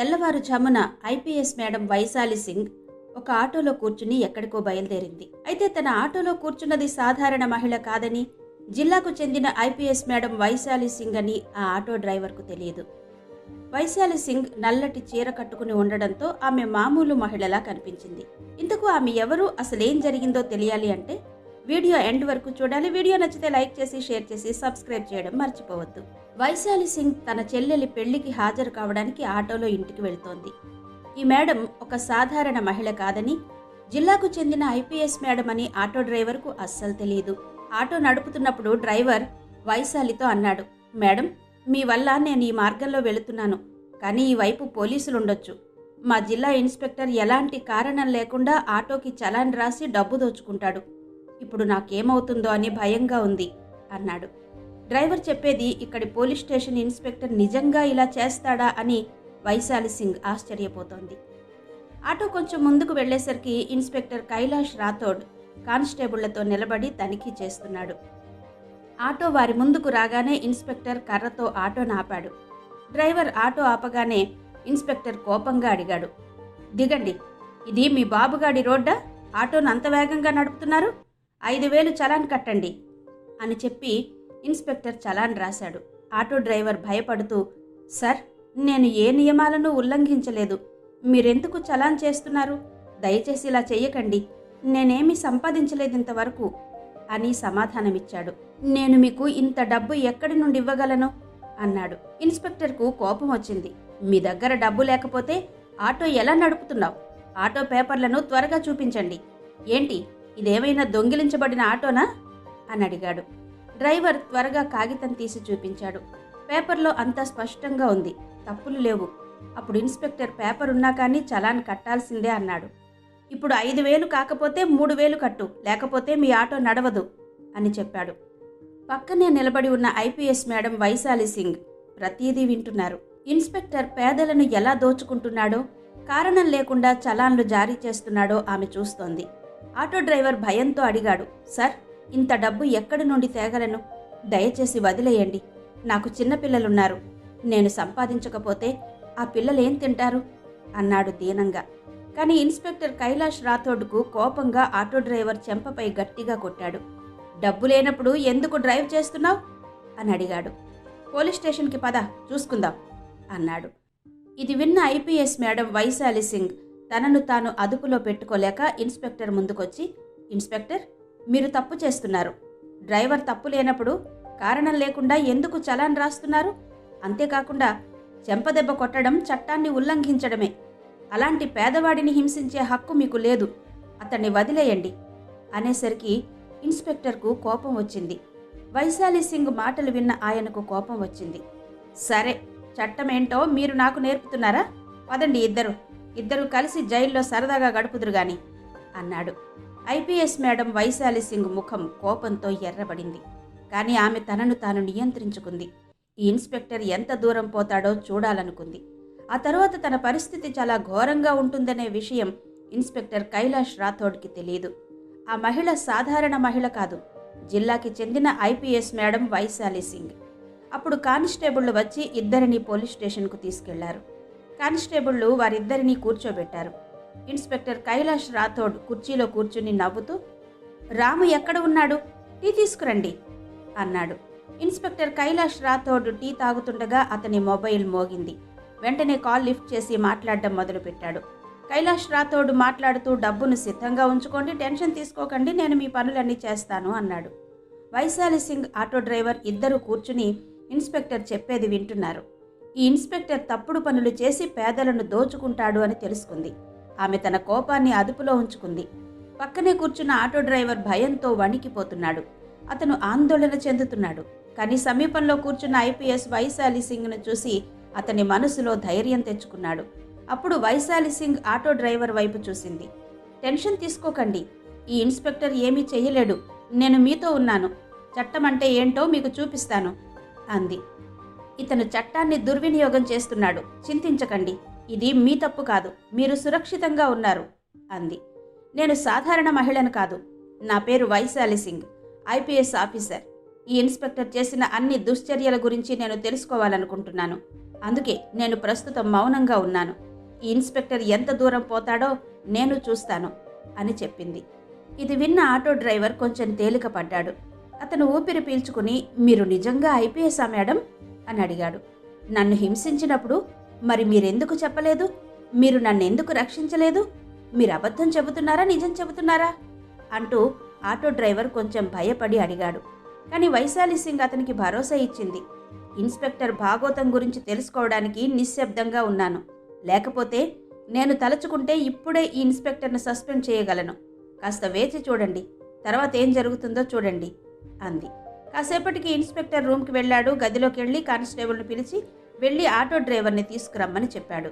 తెల్లవారుజామున IPS madam Vaishali Singh ఒక ఆటోలో కూర్చుని ఎక్కడికో బయలుదేరింది. అయితే తన ఆటోలో కూర్చున్నది సాధారణ మహిళ కాదని జిల్లాకు చెందిన ఐపీఎస్ మేడం వైశాలి సింగ్ అని ఆ ఆటో డ్రైవర్కు తెలియదు. వైశాలి సింగ్ నల్లటి చీర కట్టుకుని ఉండడంతో ఆమె మామూలు మహిళలా కనిపించింది. ఇంతకు ఆమె ఎవరు అసలేం జరిగిందో తెలియాలి అంటే వీడియో ఎండ్ వరకు చూడాలి. వీడియో నచ్చితే లైక్ చేసి షేర్ చేసి సబ్స్క్రైబ్ చేయడం మర్చిపోవద్దు. వైశాలి సింగ్ తన చెల్లెలి పెళ్ళికి హాజరు కావడానికి ఆటోలో ఇంటికి వెళ్తోంది. ఈ మేడం ఒక సాధారణ మహిళ కాదని జిల్లాకు చెందిన ఐపీఎస్ మేడం అని ఆటో డ్రైవర్కు అస్సలు తెలియదు ఆటో నడుపుతున్నప్పుడు డ్రైవర్ వైశాలితో అన్నాడు మేడం మీ వల్ల నేను ఈ మార్గంలో వెళుతున్నాను కానీ ఈ వైపు పోలీసులు ఉండొచ్చు. మా జిల్లా ఇన్స్పెక్టర్ ఎలాంటి కారణం లేకుండా ఆటోకి చలాన్ రాసి డబ్బు దోచుకుంటాడు. ఇప్పుడు నాకేమవుతుందో అని భయంగా ఉంది అన్నాడు. డ్రైవర్ చెప్పేది ఇక్కడి పోలీస్ స్టేషన్ ఇన్స్పెక్టర్ నిజంగా ఇలా చేస్తాడా అని వైశాలి సింగ్ ఆశ్చర్యపోతోంది. ఆటో కొంచెం ముందుకు వెళ్ళేసరికి ఇన్స్పెక్టర్ కైలాష్ రాథోడ్ కానిస్టేబుళ్ళతో నిలబడి తనిఖీ చేస్తున్నాడు. ఆటో వారి ముందుకు రాగానే ఇన్స్పెక్టర్ కర్రతో ఆటో ఆపాడు డ్రైవర్ ఆటో ఆపగానే ఇన్స్పెక్టర్ కోపంగా అడిగాడు దిగండి. ఇది మీ బాబుగాడి రోడ్డా? ఆటోను అంత వేగంగా నడుపుతున్నారు? ఐదు వేలు చలాన్ కట్టండి అని చెప్పి ఇన్స్పెక్టర్ చలాన్ రాశాడు. ఆటో డ్రైవర్ భయపడుతూ సార్ నేను ఏ నియమాలను ఉల్లంఘించలేదు. మీరెందుకు చలాన్ చేస్తున్నారు? దయచేసి ఇలా చెయ్యకండి. నేనేమీ సంపాదించలేదు ఇంతవరకు అని సమాధానమిచ్చాడు. నేను మీకు ఇంత డబ్బు ఎక్కడి నుండి ఇవ్వగలను? అన్నాడు. ఇన్స్పెక్టర్కు కోపం వచ్చింది. మీ దగ్గర డబ్బు లేకపోతే ఆటో ఎలా నడుపుతున్నావు? ఆటో పేపర్లను త్వరగా చూపించండి. ఏంటి ఇదేమైనా దొంగిలించబడిన ఆటోనా? అని అడిగాడు. డ్రైవర్ త్వరగా కాగితం తీసి చూపించాడు. పేపర్లో అంతా స్పష్టంగా ఉంది. తప్పులు లేవు. అప్పుడు ఇన్స్పెక్టర్ పేపర్ ఉన్నా కానీ చలాన్ కట్టాల్సిందే అన్నాడు. ఇప్పుడు ఐదు వేలు కాకపోతే మూడు వేలు కట్టు. లేకపోతే మీ ఆటో నడవదు అని చెప్పాడు. పక్కనే నిలబడి ఉన్న ఐపీఎస్ మేడం వైశాలి సింగ్ ప్రతిదీ వింటున్నారు. ఇన్స్పెక్టర్ పేదలను ఎలా దోచుకుంటున్నాడో కారణం లేకుండా చలాన్లు జారీ చేస్తున్నాడో ఆమె చూస్తోంది. ఆటో డ్రైవర్ భయంతో అడిగాడు సార్ ఇంత డబ్బు ఎక్కడి నుండి తేగలను దయచేసి వదిలేయండి. నాకు చిన్నపిల్లలున్నారు నేను సంపాదించకపోతే ఆ పిల్లలేం తింటారు? అన్నాడు దీనంగా. కానీ ఇన్స్పెక్టర్ కైలాష్ రాథోడ్కు కోపంగా ఆటో డ్రైవర్ చెంపపై గట్టిగా కొట్టాడు. డబ్బు లేనప్పుడు ఎందుకు డ్రైవ్ చేస్తున్నావు? అని అడిగాడు. పోలీస్ స్టేషన్కి పద చూసుకుందాం అన్నాడు. ఇది విన్న ఐపీఎస్ మేడం వైశాలి సింగ్. తనను తాను అదుపులో పెట్టుకోలేక ఇన్స్పెక్టర్ ముందుకొచ్చి ఇన్స్పెక్టర్ మీరు తప్పు చేస్తున్నారు. డ్రైవర్ తప్పు లేనప్పుడు కారణం లేకుండా ఎందుకు చలాన్ రాస్తున్నారు? అంతేకాకుండా చెంపదెబ్బ కొట్టడం చట్టాన్ని ఉల్లంఘించడమే. అలాంటి పేదవాడిని హింసించే హక్కు మీకు లేదు. అతన్ని వదిలేయండి అనేసరికి ఇన్స్పెక్టర్కు కోపం వచ్చింది. వైశాలి సింగ్ మాటలు విన్న ఆయనకు కోపం వచ్చింది. సరే చట్టమేంటో మీరు నాకు నేర్పుతున్నారా? పదండి ఇద్దరు. ఇద్దరు కలిసి జైల్లో సరదాగా గడుపుదురు గాని అన్నాడు. ఐపీఎస్ మేడం వైశాలి సింగ్ ముఖం కోపంతో ఎర్రబడింది. కానీ ఆమె తనను తాను నియంత్రించుకుంది. ఈ ఇన్స్పెక్టర్ ఎంత దూరం పోతాడో చూడాలనుకుంది. ఆ తర్వాత తన పరిస్థితి చాలా ఘోరంగా ఉంటుందనే విషయం ఇన్స్పెక్టర్ కైలాష్ రాథోడ్కి తెలియదు ఆ మహిళ సాధారణ మహిళ కాదు. జిల్లాకి చెందిన ఐపీఎస్ మేడం వైశాలి సింగ్. అప్పుడు కానిస్టేబుళ్ళు వచ్చి ఇద్దరిని పోలీస్ స్టేషన్కు తీసుకెళ్ళారు. కానిస్టేబుళ్ళు వారిద్దరినీ కూర్చోబెట్టారు. ఇన్స్పెక్టర్ కైలాష్ రాథోడ్ కుర్చీలో కూర్చుని నవ్వుతూ రాము ఎక్కడ ఉన్నాడు? టీ తీసుకురండి అన్నాడు. ఇన్స్పెక్టర్ కైలాష్ రాథోడ్ టీ తాగుతుండగా అతని మొబైల్ మోగింది. వెంటనే కాల్ లిఫ్ట్ చేసి మాట్లాడడం మొదలుపెట్టాడు. కైలాష్ రాథోడ్ మాట్లాడుతూ డబ్బును సిద్ధంగా ఉంచుకోండి టెన్షన్ తీసుకోకండి నేను మీ పనులన్నీ చేస్తాను అన్నాడు. వైశాలి సింగ్ ఆటో డ్రైవర్ ఇద్దరు కూర్చుని ఇన్స్పెక్టర్ చెప్పేది వింటున్నారు. ఈ ఇన్స్పెక్టర్ తప్పుడు పనులు చేసి పేదలను దోచుకుంటాడు అని తెలుసుకుంది. ఆమె తన కోపాన్ని అదుపులో ఉంచుకుంది. పక్కనే కూర్చున్న ఆటో డ్రైవర్ భయంతో వణికిపోతున్నాడు. అతను ఆందోళన చెందుతున్నాడు. కానీ సమీపంలో కూర్చున్న ఐపీఎస్ వైశాలి సింగ్ను చూసి అతని మనసులో ధైర్యం తెచ్చుకున్నాడు. అప్పుడు వైశాలి సింగ్ ఆటో డ్రైవర్ వైపు చూసింది. టెన్షన్ తీసుకోకండి. ఈ ఇన్స్పెక్టర్ ఏమీ చేయలేడు నేను మీతో ఉన్నాను. చట్టం అంటే ఏంటో మీకు చూపిస్తాను అంది. ఇతను చట్టాన్ని దుర్వినియోగం చేస్తున్నాడు. చింతించకండి. ఇది మీ తప్పు కాదు. మీరు సురక్షితంగా ఉన్నారు అంది. నేను సాధారణ మహిళను కాదు. నా పేరు వైశాలి సింగ్ ఐపీఎస్ ఆఫీసర్. ఈ ఇన్స్పెక్టర్ చేసిన అన్ని దుశ్చర్యల గురించి నేను తెలుసుకోవాలనుకుంటున్నాను. అందుకే నేను ప్రస్తుతం మౌనంగా ఉన్నాను. ఈ ఇన్స్పెక్టర్ ఎంత దూరం పోతాడో నేను చూస్తాను అని చెప్పింది. ఇది విన్న ఆటో డ్రైవర్ కొంచెం తేలిక పడ్డాడు. అతను ఊపిరి పీల్చుకుని మీరు నిజంగా ఐపీఎస్ఆ మేడం? అని అడిగాడు. నన్ను హింసించినప్పుడు మరి మీరెందుకు చెప్పలేదు? మీరు నన్ను ఎందుకు రక్షించలేదు? మీరు అబద్ధం చెబుతున్నారా? నిజం చెబుతున్నారా? అంటూ ఆటో డ్రైవర్ కొంచెం భయపడి అడిగాడు. కానీ వైశాలి సింగ్ అతనికి భరోసా ఇచ్చింది. ఇన్స్పెక్టర్ భాగోతం గురించి తెలుసుకోవడానికి నిశ్శబ్దంగా ఉన్నాను. లేకపోతే నేను తలుచుకుంటే ఇప్పుడే ఈ ఇన్స్పెక్టర్ను సస్పెండ్ చేయగలను. కాస్త వేచి చూడండి. తర్వాత ఏం జరుగుతుందో చూడండి అంది. కాసేపటికి ఇన్స్పెక్టర్ రూమ్కి వెళ్ళాడు. గదిలోకి వెళ్ళి కానిస్టేబుల్ని పిలిచి వెళ్ళి ఆటో డ్రైవర్ని తీసుకురమ్మని చెప్పాడు.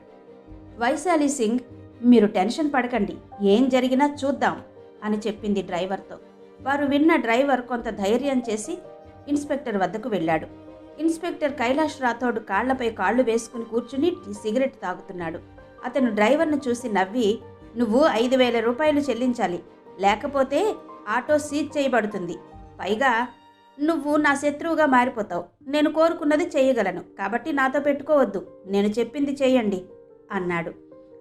వైశాలి సింగ్ మీరు టెన్షన్ పడకండి. ఏం జరిగినా చూద్దాం అని చెప్పింది డ్రైవర్తో. వారు విన్న డ్రైవర్ కొంత ధైర్యం చేసి ఇన్స్పెక్టర్ వద్దకు వెళ్ళాడు. ఇన్స్పెక్టర్ కైలాష్ రాథోడ్ కాళ్ళపై కాళ్ళు వేసుకుని కూర్చుని సిగరెట్ తాగుతున్నాడు. అతను డ్రైవర్ను చూసి నవ్వి నువ్వు ఐదు వేల రూపాయలు చెల్లించాలి. లేకపోతే ఆటో సీజ్ చేయబడుతుంది. పైగా నువ్వు నా శత్రువుగా మారిపోతావు. నేను కోరుకున్నది చేయగలను. కాబట్టి నాతో పెట్టుకోవద్దు. నేను చెప్పింది చేయండి అన్నాడు.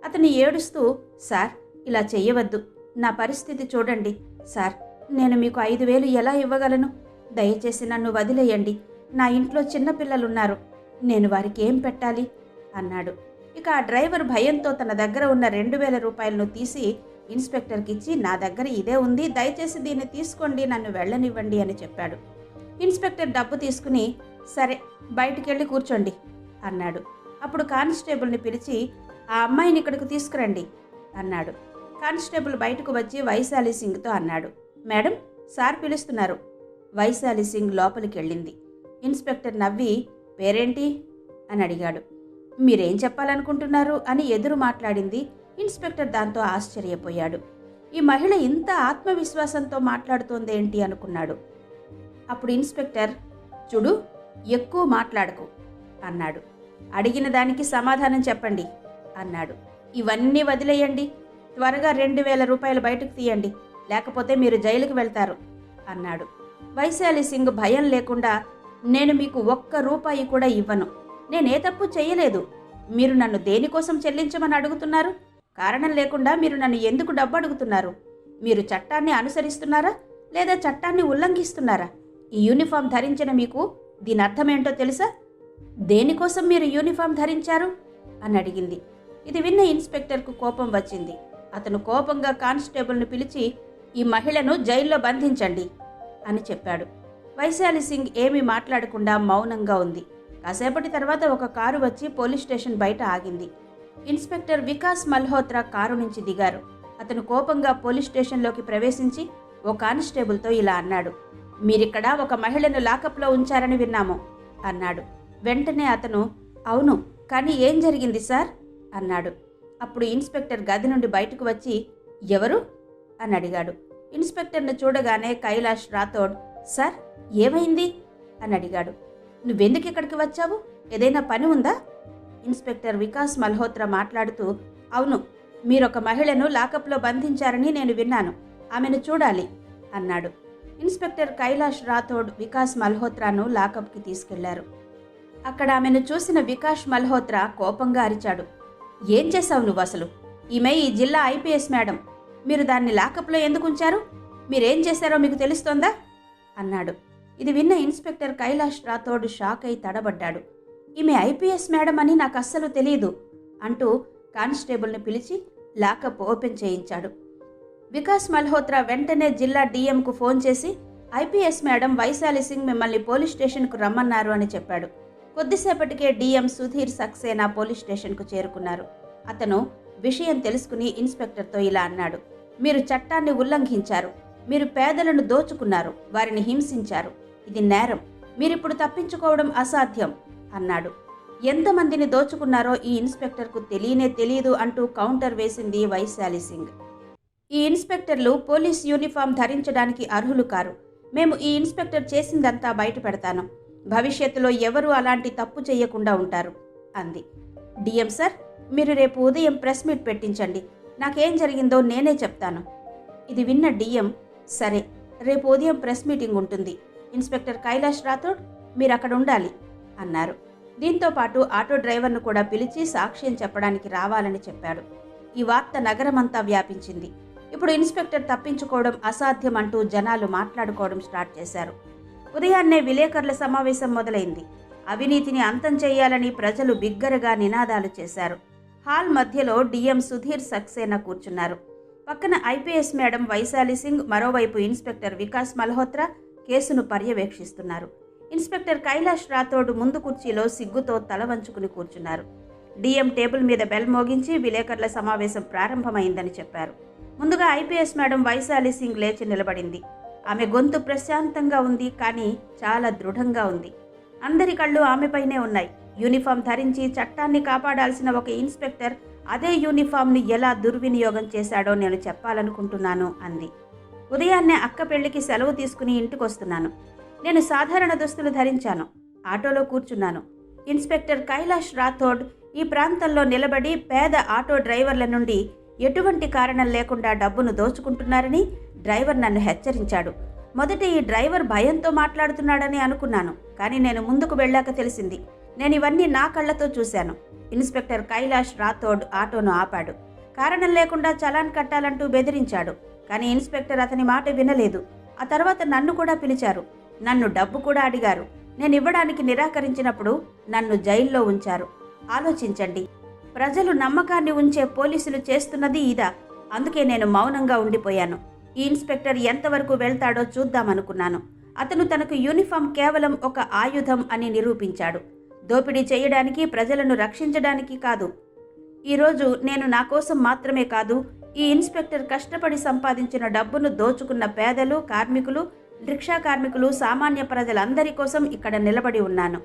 అతను ఏడుస్తూ సార్ ఇలా చేయవద్దు నా పరిస్థితి చూడండి. సార్ నేను మీకు ఐదు వేలు ఎలా ఇవ్వగలను? దయచేసి నన్ను వదిలేయండి. నా ఇంట్లో చిన్నపిల్లలున్నారు నేను వారికి ఏం పెట్టాలి? అన్నాడు. ఇక ఆ డ్రైవర్ భయంతో తన దగ్గర ఉన్న రెండు వేల రూపాయలను తీసి ఇన్స్పెక్టర్కి ఇచ్చి నా దగ్గర ఇదే ఉంది. దయచేసి దీన్ని తీసుకోండి. నన్ను వెళ్ళనివ్వండి అని చెప్పాడు. ఇన్స్పెక్టర్ డబ్బు తీసుకుని సరే బయటికి వెళ్ళి కూర్చోండి అన్నాడు. అప్పుడు కానిస్టేబుల్ని పిలిచి ఆ అమ్మాయిని ఇక్కడికి తీసుకురండి అన్నాడు. కానిస్టేబుల్ బయటకు వచ్చి వైశాలి సింగ్తో అన్నాడు. మేడం సార్ పిలుస్తున్నారు. వైశాలి సింగ్ లోపలికి వెళ్ళింది ఇన్స్పెక్టర్ నవ్వి పేరేంటి? అని అడిగాడు. మీరేం చెప్పాలనుకుంటున్నారు? అని ఎదురు మాట్లాడింది. ఇన్స్పెక్టర్ దాంతో ఆశ్చర్యపోయాడు. ఈ మహిళ ఇంత ఆత్మవిశ్వాసంతో మాట్లాడుతోందేంటి అనుకున్నాడు. అప్పుడు ఇన్స్పెక్టర్ చూడు ఎక్కువ మాట్లాడకు అన్నాడు. అడిగిన దానికి సమాధానం చెప్పండి అన్నాడు. ఇవన్నీ వదిలేయండి. త్వరగా రెండు వేల రూపాయలు బయటకు తీయండి. లేకపోతే మీరు జైలుకి వెళ్తారు అన్నాడు. వైశాలి సింగ్ భయం లేకుండా నేను మీకు ఒక్క రూపాయి కూడా ఇవ్వను. నేనే తప్పు చేయలేదు. మీరు నన్ను దేనికోసం చెల్లించమని అడుగుతున్నారు? కారణం లేకుండా మీరు నన్ను ఎందుకు డబ్బు అడుగుతున్నారు? మీరు చట్టాన్ని అనుసరిస్తున్నారా? లేదా చట్టాన్ని ఉల్లంఘిస్తున్నారా? ఈ యూనిఫామ్ ధరించిన మీకు దీని అర్థమేంటో తెలుసా? దేనికోసం మీరు యూనిఫామ్ ధరించారు? అని అడిగింది. ఇది విన్న ఇన్స్పెక్టర్కు కోపం వచ్చింది. అతను కోపంగా కానిస్టేబుల్ను పిలిచి ఈ మహిళను జైల్లో బంధించండి అని చెప్పాడు. వైశాలి సింగ్ ఏమీ మాట్లాడకుండా మౌనంగా ఉంది. కాసేపటి తర్వాత ఒక కారు వచ్చి పోలీస్ స్టేషన్ బయట ఆగింది. ఇన్స్పెక్టర్ వికాస్ మల్హోత్రా కారు నుంచి దిగారు. అతను కోపంగా పోలీస్ స్టేషన్లోకి ప్రవేశించి ఓ కానిస్టేబుల్తో ఇలా అన్నాడు. మీరిక్కడ ఒక మహిళను లాకప్లో ఉంచారని విన్నాము అన్నాడు. వెంటనే అతను అవును కానీ ఏం జరిగింది సార్? అన్నాడు. అప్పుడు ఇన్స్పెక్టర్ గది నుండి బయటకు వచ్చి ఎవరు? అని అడిగాడు. ఇన్స్పెక్టర్ను చూడగానే కైలాష్ రాథోడ్ సార్ ఏమైంది? అని అడిగాడు. నువ్వెందుకు ఇక్కడికి వచ్చావు? ఏదైనా పని ఉందా? ఇన్స్పెక్టర్ వికాస్ మల్హోత్రా మాట్లాడుతూ అవును మీరొక మహిళను లాకప్లో బంధించారని నేను విన్నాను. ఆమెను చూడాలి అన్నాడు. ఇన్స్పెక్టర్ కైలాష్ రాథోడ్ వికాస్ మల్హోత్రాను లాకప్కి తీసుకెళ్ళారు. అక్కడ ఆమెను చూసిన వికాష్ మల్హోత్రా కోపంగా అరిచాడు. ఏం చేశావు నువ్వు అసలు? ఈమె ఈ జిల్లా ఐపీఎస్ మేడం. మీరు దాన్ని లాకప్లో ఎందుకు ఉంచారు? మీరేం చేశారో మీకు తెలుస్తోందా? అన్నాడు. ఇది విన్న ఇన్స్పెక్టర్ కైలాష్ రాథోడ్ షాక్ అయి తడబడ్డాడు. ఈమె ఐపీఎస్ మేడం అని నాకు అస్సలు తెలియదు అంటూ కానిస్టేబుల్ని పిలిచి లాకప్ ఓపెన్ చేయించాడు. వికాస్ మల్హోత్రా వెంటనే జిల్లా డీఎంకు ఫోన్ చేసి ఐపీఎస్ మేడం వైశాలి సింగ్ మిమ్మల్ని పోలీస్ స్టేషన్కు రమ్మన్నారు అని చెప్పాడు. కొద్దిసేపటికే డీఎం సుధీర్ సక్సేనా పోలీస్ స్టేషన్కు చేరుకున్నారు. అతను విషయం తెలుసుకుని ఇన్స్పెక్టర్తో ఇలా అన్నాడు. మీరు చట్టాన్ని ఉల్లంఘించారు. మీరు పేదలను దోచుకున్నారు. వారిని హింసించారు. ఇది నేరం. మీరిప్పుడు తప్పించుకోవడం అసాధ్యం అన్నాడు. ఎంతమందిని దోచుకున్నారో ఈ ఇన్స్పెక్టర్కు తెలియనే తెలియదు అంటూ కౌంటర్ వేసింది వైశాలి సింగ్. ఈ ఇన్స్పెక్టర్లు పోలీస్ యూనిఫామ్ ధరించడానికి అర్హులు కారు. మేము ఈ ఇన్స్పెక్టర్ చేసిందంతా బయట పెడతాను భవిష్యత్తులో ఎవరు అలాంటి తప్పు చేయకుండా ఉంటారు అంది. డిఎం సార్ మీరు రేపు ఉదయం ప్రెస్ మీట్ పెట్టించండి. నాకేం జరిగిందో నేనే చెప్తాను. ఇది విన్న డిఎం సరే రేపు ఉదయం ప్రెస్ మీటింగ్ ఉంటుంది. ఇన్స్పెక్టర్ కైలాష్ రాథోడ్ మీరు అక్కడ ఉండాలి అన్నారు. దీంతో పాటు ఆటో డ్రైవర్ను కూడా పిలిచి సాక్ష్యం చెప్పడానికి రావాలని చెప్పాడు. ఈ వార్త నగరమంతా వ్యాపించింది. ఇప్పుడు ఇన్స్పెక్టర్ తప్పించుకోవడం అసాధ్యం అంటూ జనాలు మాట్లాడుకోవడం స్టార్ట్ చేశారు. ఉదయాన్నే విలేకరుల సమావేశం మొదలైంది. అవినీతిని అంతం చేయాలని ప్రజలు బిగ్గరగా నినాదాలు చేశారు. హాల్ మధ్యలో డిఎం సుధీర్ సక్సేనా కూర్చున్నారు. పక్కన ఐపీఎస్ మేడం వైశాలి సింగ్ మరోవైపు ఇన్స్పెక్టర్ వికాస్ మల్హోత్రా కేసును పర్యవేక్షిస్తున్నారు. ఇన్స్పెక్టర్ కైలాష్ రాథోడ్ ముందు కుర్చీలో సిగ్గుతో తల వంచుకుని కూర్చున్నారు. డిఎం టేబుల్ మీద బెల్ మోగించి విలేకరుల సమావేశం ప్రారంభమైందని చెప్పారు. ముందుగా ఐపీఎస్ మేడం వైశాలి సింగ్ లేచి నిలబడింది. ఆమె గొంతు ప్రశాంతంగా ఉంది కానీ చాలా దృఢంగా ఉంది. అందరి కళ్ళు ఆమెపైనే ఉన్నాయి. యూనిఫామ్ ధరించి చట్టాన్ని కాపాడాల్సిన ఒక ఇన్స్పెక్టర్ అదే యూనిఫామ్ని ఎలా దుర్వినియోగం చేశాడో నేను చెప్పాలనుకుంటున్నాను అంది. ఉదయాన్నే అక్క పెళ్ళికి సెలవు తీసుకుని ఇంటికొస్తున్నాను. నేను సాధారణ దుస్తులు ధరించాను. ఆటోలో కూర్చున్నాను. ఇన్స్పెక్టర్ కైలాష్ రాథోడ్ ఈ ప్రాంతంలో నిలబడి పేద ఆటో డ్రైవర్ల నుండి ఎటువంటి కారణం లేకుండా డబ్బును దోచుకుంటున్నారని డ్రైవర్ నన్ను హెచ్చరించాడు. మొదట ఈ డ్రైవర్ భయంతో మాట్లాడుతున్నాడని అనుకున్నాను కానీ నేను ముందుకు వెళ్ళాక తెలిసింది. నేను ఇవన్నీ నా కళ్ళతో చూశాను. ఇన్స్పెక్టర్ కైలాష్ రాథోడ్ ఆటోను ఆపాడు. కారణం లేకుండా చలాన్ కట్టాలంటూ బెదిరించాడు కానీ ఇన్స్పెక్టర్ అతని మాట వినలేదు. ఆ తర్వాత నన్ను కూడా పిలిచారు. నన్ను డబ్బు కూడా అడిగారు. నేను ఇవ్వడానికి నిరాకరించినప్పుడు నన్ను జైల్లో ఉంచారు. ఆలోచించండి ప్రజలు నమ్మకాన్ని ఉంచే పోలీసులు చేస్తున్నది ఇదా. అందుకే నేను మౌనంగా ఉండిపోయాను. ఈ ఇన్స్పెక్టర్ ఎంతవరకు వెళ్తాడో చూద్దామనుకున్నాను. అతను తనకు యూనిఫామ్ కేవలం ఒక ఆయుధం అని నిరూపించాడు. దోపిడీ చేయడానికి ప్రజలను రక్షించడానికి కాదు. ఈరోజు నేను నా కోసం మాత్రమే కాదు ఈ ఇన్స్పెక్టర్ కష్టపడి సంపాదించిన డబ్బును దోచుకున్న పేదలు కార్మికులు రిక్షా కార్మికులు సామాన్య ప్రజలందరి కోసం ఇక్కడ నిలబడి ఉన్నాను.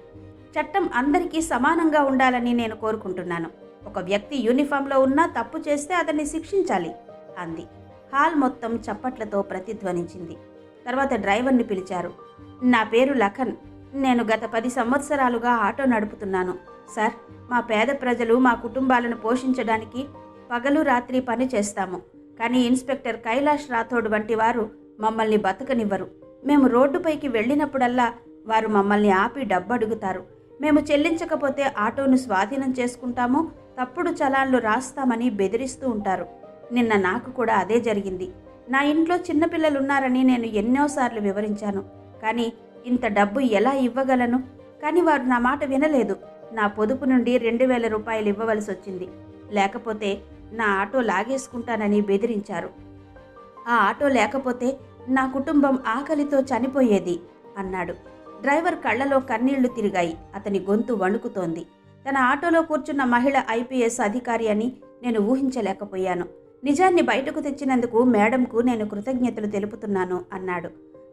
చట్టం అందరికీ సమానంగా ఉండాలని నేను కోరుకుంటున్నాను. ఒక వ్యక్తి యూనిఫామ్లో ఉన్నా తప్పు చేస్తే అతన్ని శిక్షించాలి అంది. హాల్ మొత్తం చప్పట్లతో ప్రతిధ్వనించింది. తర్వాత డ్రైవర్ని పిలిచారు. నా పేరు లఖన్. నేను గత పది సంవత్సరాలుగా ఆటో నడుపుతున్నాను. సార్ మా పేద ప్రజలు మా కుటుంబాలను పోషించడానికి పగలు రాత్రి పని చేస్తాము. కానీ ఇన్స్పెక్టర్ కైలాష్ రాథోడ్ వంటి వారు మమ్మల్ని బతకనివ్వరు. మేము రోడ్డుపైకి వెళ్ళినప్పుడల్లా వారు మమ్మల్ని ఆపి డబ్బడుగుతారు. మేము చెల్లించకపోతే ఆటోను స్వాధీనం చేసుకుంటాము. తప్పుడు చలాన్లు రాస్తామని బెదిరిస్తూ ఉంటారు. నిన్న నాకు కూడా అదే జరిగింది. నా ఇంట్లో చిన్నపిల్లలున్నారని నేను ఎన్నోసార్లు వివరించాను. కానీ ఇంత డబ్బు ఎలా ఇవ్వగలను? కానీ వారు నా మాట వినలేదు. నా పొదుపు నుండి రెండు వేల రూపాయలు ఇవ్వవలసి వచ్చింది. లేకపోతే నా ఆటో లాగేసుకుంటానని బెదిరించారు. ఆ ఆటో లేకపోతే నా కుటుంబం ఆకలితో చనిపోయేది అన్నాడు. డ్రైవర్ కళ్ళలో కన్నీళ్ళు తిరిగాయి. అతని గొంతు వణుకుతోంది. తన ఆటోలో కూర్చున్న మహిళ ఐపీఎస్ అధికారి అని నేను ఊహించలేకపోయాను. నిజాన్ని బయటకు తెచ్చినందుకు మేడంకు నేను కృతజ్ఞతలు తెలుపుతున్నాను అన్నాడు.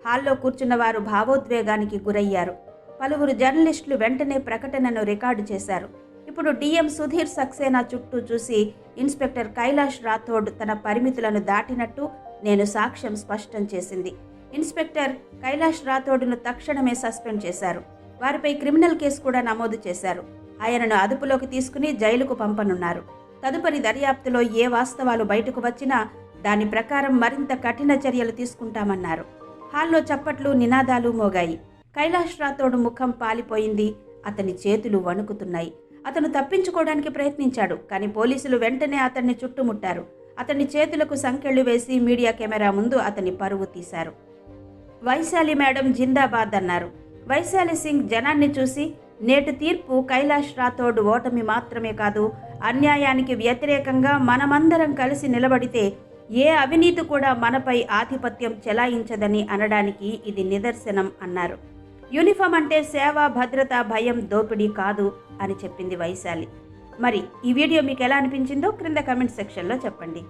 హాల్లో కూర్చున్న వారు భావోద్వేగానికి గురయ్యారు. పలువురు జర్నలిస్టులు వెంటనే ప్రకటనను రికార్డు చేశారు. ఇప్పుడు డిఎం సుధీర్ సక్సేనా చుట్టూ చూసి ఇన్స్పెక్టర్ కైలాష్ రాథోడ్ తన పరిమితులను దాటినట్టు నేను సాక్ష్యం స్పష్టం చేసింది. ఇన్స్పెక్టర్ కైలాష్ రాథోడ్ను తక్షణమే సస్పెండ్ చేశారు. వారిపై క్రిమినల్ కేసు కూడా నమోదు చేశారు. ఆయనను అదుపులోకి తీసుకుని జైలుకు పంపనున్నారు. తదుపరి దర్యాప్తులో ఏ వాస్తవాలు బయటకు వచ్చినా దాని ప్రకారం మరింత కఠిన చర్యలు తీసుకుంటామన్నారు. హాల్లో చప్పట్లు నినాదాలు మోగాయి. కైలాష్ రాథోడ్ ముఖం పాలిపోయింది. అతని చేతులు వణుకుతున్నాయి. అతను తప్పించుకోవడానికి ప్రయత్నించాడు కానీ పోలీసులు వెంటనే అతన్ని చుట్టుముట్టారు. అతని చేతులకు సంకెళ్ళు వేసి మీడియా కెమెరా ముందు అతని పరువు తీశారు. వైశాలి మేడం జిందాబాద్ అన్నారు. వైశాలి సింగ్ జనాన్ని చూసి నేటి తీర్పు కైలాష్ రాథోడ్ ఓటమి మాత్రమే కాదు అన్యాయానికి వ్యతిరేకంగా మనమందరం కలిసి నిలబడితే ఏ అవినీతి కూడా మనపై ఆధిపత్యం చెలాయించదని అనడానికి ఇది నిదర్శనం అన్నారు. యూనిఫామ్ అంటే సేవ భద్రత భయం దోపిడీ కాదు అని చెప్పింది వైశాలి. మరి ఈ వీడియో మీకు ఎలా అనిపించిందో క్రింద కమెంట్ సెక్షన్లో చెప్పండి.